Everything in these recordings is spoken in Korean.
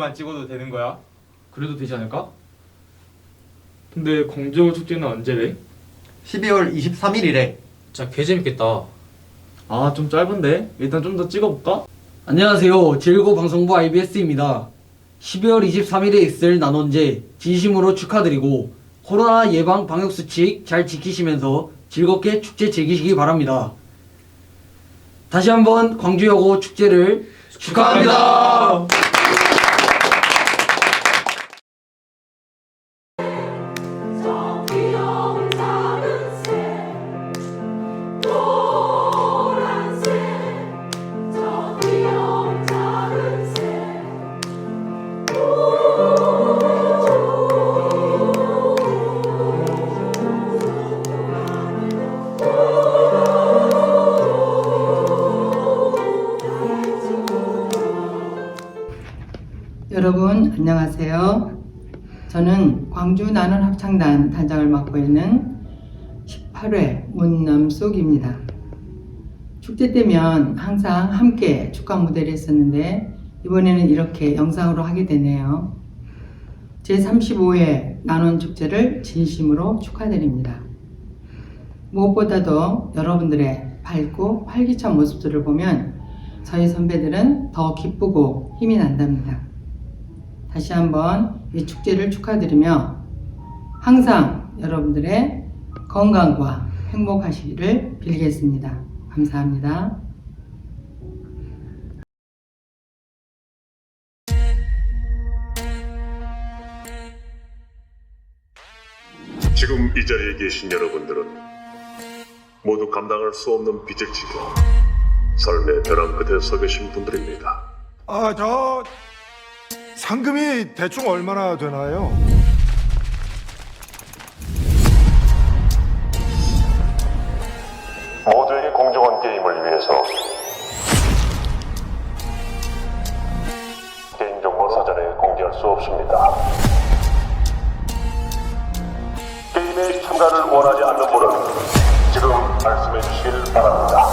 부분만 찍어도 되는 거야? 그래도 되지 않을까? 근데 광주어 축제는 언제래? 12월 23일이래. 진짜 개 재밌겠다. 아 좀 짧은데 일단 좀 더 찍어볼까? 안녕하세요. 즐거 방송부 IBS입니다. 12월 23일에 있을 난원제 진심으로 축하드리고 코로나 예방 방역 수칙 잘 지키시면서 즐겁게 축제 즐기시기 바랍니다. 다시 한번 광주여고 축제를 축하합니다. 저 광주 나눔 합창단 단장을 맡고 있는 18회 문남숙입니다. 축제 때면 항상 함께 축하 무대를 했었는데 이번에는 이렇게 영상으로 하게 되네요. 제35회 나눔 축제를 진심으로 축하드립니다. 무엇보다도 여러분들의 밝고 활기찬 모습들을 보면 저희 선배들은 더 기쁘고 힘이 난답니다. 다시 한번 이 축제를 축하드리며 항상 여러분들의 건강과 행복하시기를 빌겠습니다. 감사합니다. 지금 이 자리에 계신 여러분들은 모두 감당할 수 없는 빚을 지고 삶의 벼랑 끝에 서 계신 분들입니다. 아, 저 상금이 대충 얼마나 되나요? 위해서 개인정보 사전에 공개할 수 없습니다. 게임에 참가를 원하지 않는 분은 지금 말씀해 주시길 바랍니다.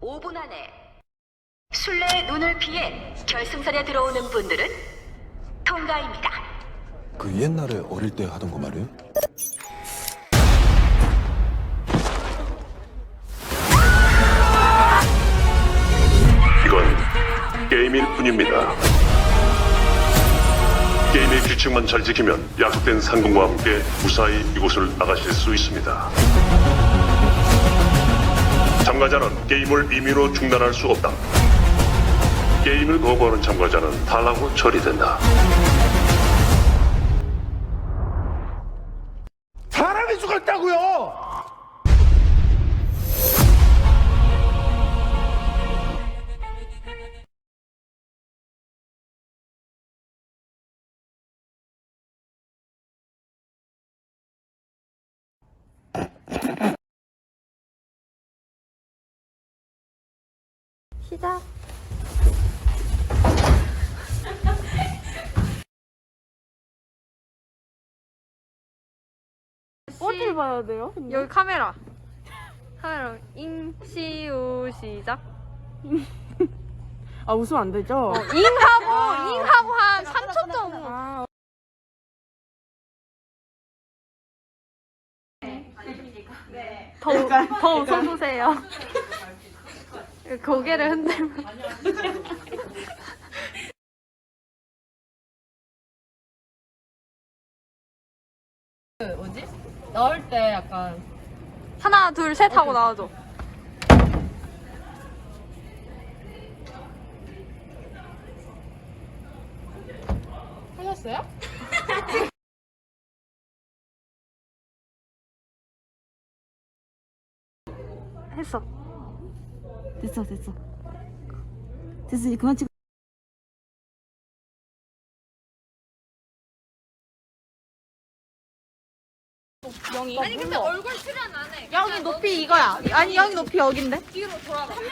5분 안에 술래의 눈을 피해 결승선에 들어오는 분들은 통과입니다. 그 옛날에 어릴 때 하던 거 말이에요? 게임일 뿐입니다. 게임의 규칙만 잘 지키면 약속된 상금과 함께 무사히 이곳을 나가실 수 있습니다. 참가자는 게임을 임의로 중단할 수 없다. 게임을 거부하는 참가자는 탈락으로 처리된다. 시작 어딜 봐야 돼요? 여기 카메라. 카메라 잉시우 시작. 아 웃으면 안 되죠? 잉하고 잉하고 한 3초 정도. 더, 더 웃어보세요. 고개를 흔들면. 나올 때 약간 하나, 둘, 셋 하고 나와줘. 하셨어요? 했어. 됐어 됐어. 됐어 이제 그만 찍어. 영이. 아니 근데 얼굴 출연 안해. 여기 높이 이거야. 아니, 여기 높이 여긴데? 뒤로 돌아봐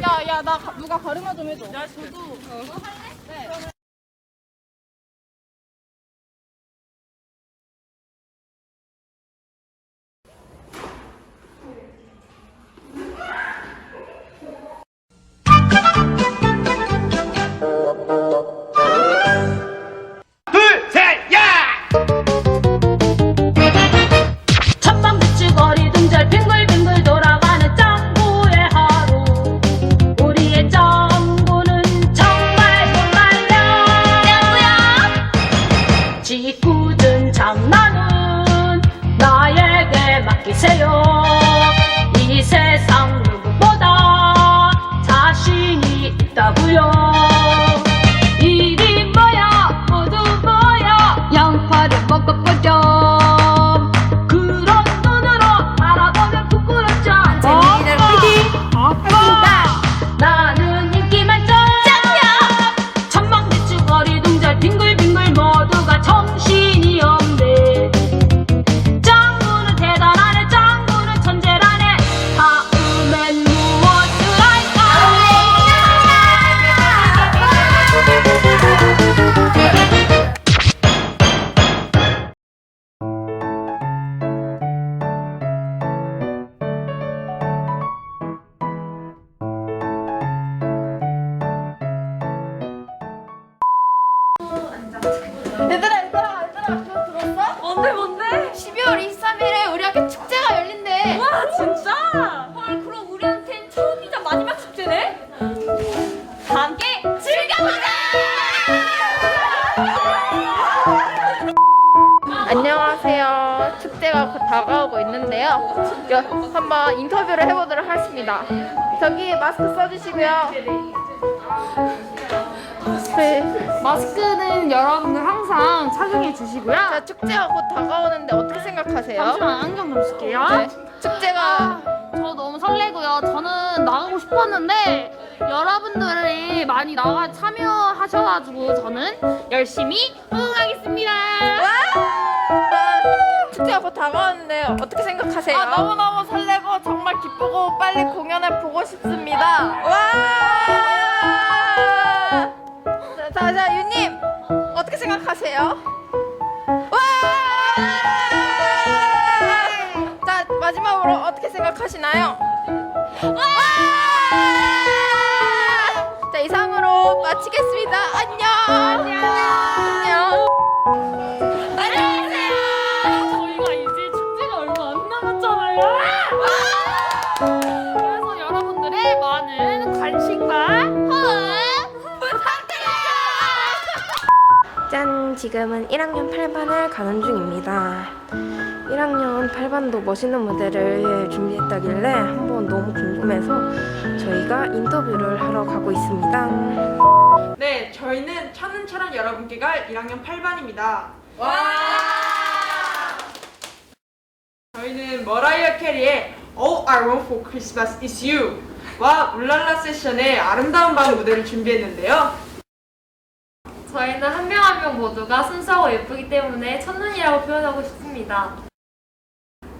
야야 나 누가 가르마 좀 해줘. 야 저도. 이리 곧 다가오고 있는데요 여, 한번 인터뷰를 해보도록 하겠습니다 저기 마스크 써주시고요 네. 마스크는 여러분들 항상 착용해 주시고요. 자, 축제가 곧 다가오는데 어떻게 생각하세요? 잠시만 안경 좀 쓸게요. 네. 축제가 아, 저 너무 설레고요. 저는 나가고 싶었는데 여러분들이 많이 나가 참여하셔가지고 저는 열심히 응하겠습니다. 축제가 곧 다가오는데 어떻게 생각하세요? 아, 너무너무 설레고 정말 기쁘고 빨리 공연을 보고 싶습니다. 와! 자, 자, 유님 어떻게 생각하세요? 와! 자, 마지막으로 어떻게 생각하시나요? 와! 자, 이상으로 마치겠습니다. 안녕. 안녕. 짠! 지금은 1학년 8반을 가는 중입니다. 1학년 8반도 멋있는 무대를 준비했다길래 한번 너무 궁금해서 저희가 인터뷰를 하러 가고 있습니다. 네, 저희는 천은처럼 여러분께 갈 1학년 8반입니다. 와! 저희는 머라이어 캐리의 All I Want for Christmas is You 와 울랄라 세션의 아름다운 밤 무대를 준비했는데요. 저희는 한 명 한 명 모두가 순수하고 예쁘기 때문에 첫눈이라고 표현하고 싶습니다.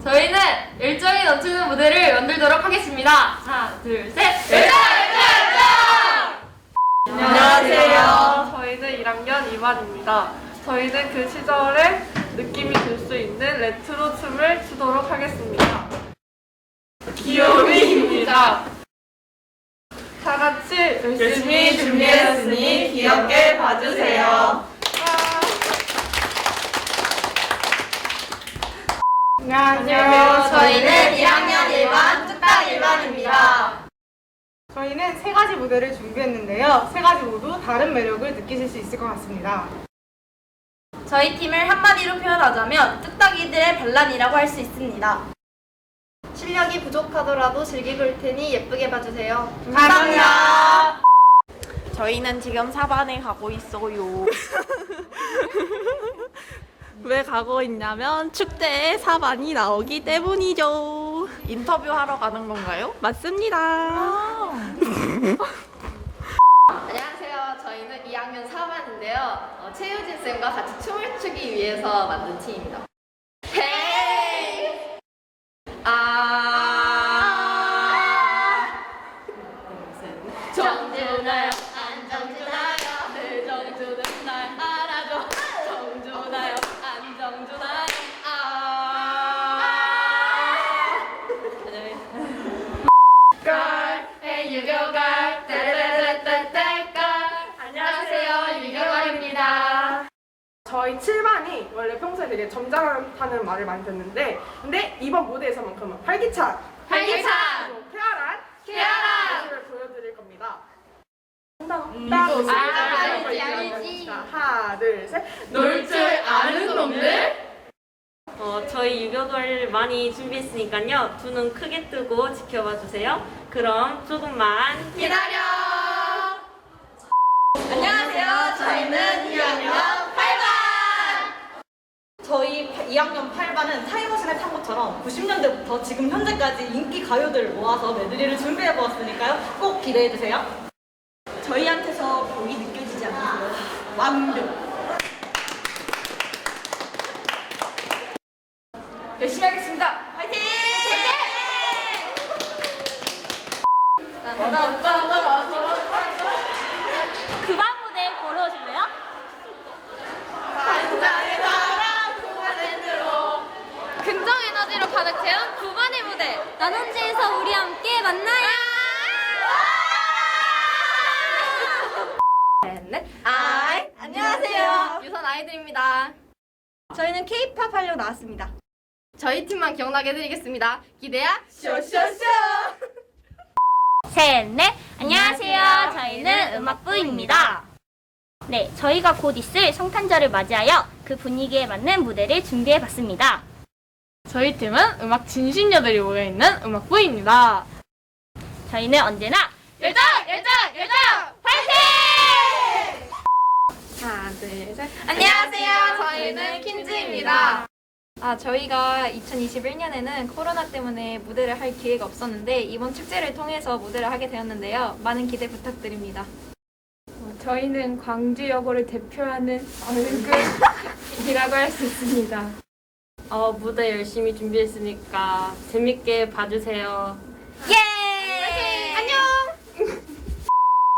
저희는 열정이 넘치는 무대를 만들도록 하겠습니다. 하나, 둘, 셋! 열정! 안녕하세요. 저희는 1학년 2반입니다. 저희는 그 시절의 느낌이 들 수 있는 레트로 춤을 추도록 하겠습니다. 귀요미입니다. 다 같이 열심히 준비했으니 귀엽게 봐주세요. 안녕하세요. 저희는 1학년 1반 뚝딱 1반입니다. 저희는 세 가지 무대를 준비했는데요. 세 가지 모두 다른 매력을 느끼실 수 있을 것 같습니다. 저희 팀을 한마디로 표현하자면 뚝딱이들의 반란이라고 할 수 있습니다. 실력이 부족하더라도 즐기고 올 테니 예쁘게 봐주세요. 감사합니다. 저희는 지금 4반에 가고 있어요. 왜 가고 있냐면 축제에 4반이 나오기 때문이죠. 인터뷰 하러 가는 건가요? 맞습니다. 안녕하세요. 저희는 2학년 4반인데요. 최유진 쌤과 같이 춤을 추기 위해서 만든 팀입니다. 점잖다는 말을 많이 듣는데 근데 이번 무대에서만큼은 활기찬 활기찬! 그리고 쾌활한 쾌활한! 모습을 보여드릴 겁니다. 음, 딱 아, 알지, 알지. 자, 하나 둘셋 놀 줄 아는 놈들? 어, 저희 유교걸 많이 준비했으니까요. 두 눈 크게 뜨고 지켜봐 주세요. 그럼 조금만 기다려! 저희 2학년 8반은 타이거신을 탄 것처럼 90년대부터 지금 현재까지 인기 가요들 모아서 메드리를 준비해보았으니까요. 꼭 기대해주세요. 저희한테서 복이 느껴지지 않으세요? 완벽! 열심히 하겠습니다. 화이팅! 화이팅! 두 번의 무대. 나눔지에서 우리 함께 만나요. 넷. 아이, 안녕하세요. 유선 아이들입니다. 저희는 K-팝 하려고 나왔습니다. 저희 팀만 기억나게 해드리겠습니다. 기대야 쇼쇼쇼. 셋, 넷. 안녕하세요. 저희는 음악부입니다. 네, 저희가 곧 있을 성탄절을 맞이하여 그 분위기에 맞는 무대를 준비해 봤습니다. 저희 팀은 음악 진심녀들이 모여있는 음악부입니다. 저희는 언제나 열정! 열정! 열정! 파이팅! 하나, 둘, 셋. 안녕하세요. 저희는 킨즈입니다. 아, 저희가 2021년에는 코로나 때문에 무대를 할 기회가 없었는데 이번 축제를 통해서 무대를 하게 되었는데요. 많은 기대 부탁드립니다. 저희는 광주여고를 대표하는 얼굴이라고 할 수 있습니다. 어, 무대 열심히 준비했으니까 재밌게 봐주세요. 예! 안녕!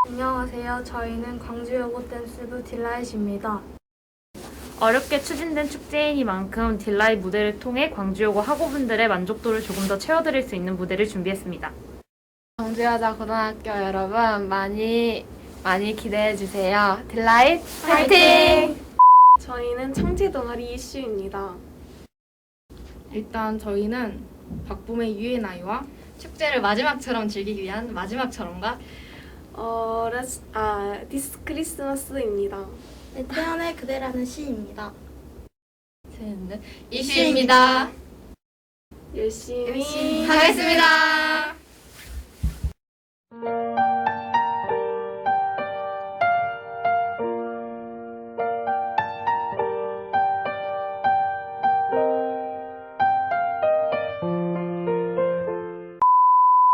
안녕하세요. 저희는 광주여고 댄스부 딜라잇입니다. 어렵게 추진된 축제이니만큼 딜라잇 무대를 통해 광주여고 학우분들의 만족도를 조금 더 채워드릴 수 있는 무대를 준비했습니다. 광주여자 고등학교 여러분 많이 많이 기대해 주세요. 딜라잇 파이팅! 저희는 창제 동아리 이슈입니다. 일단 저희는 박봄의 유엔 아이와 축제를 마지막처럼 즐기기 위한 마지막처럼과 어, 레스, 아, 디스 크리스마스입니다. 네, 태연의 그대라는 시입니다. 이슈입니다. 열심히, 하겠습니다.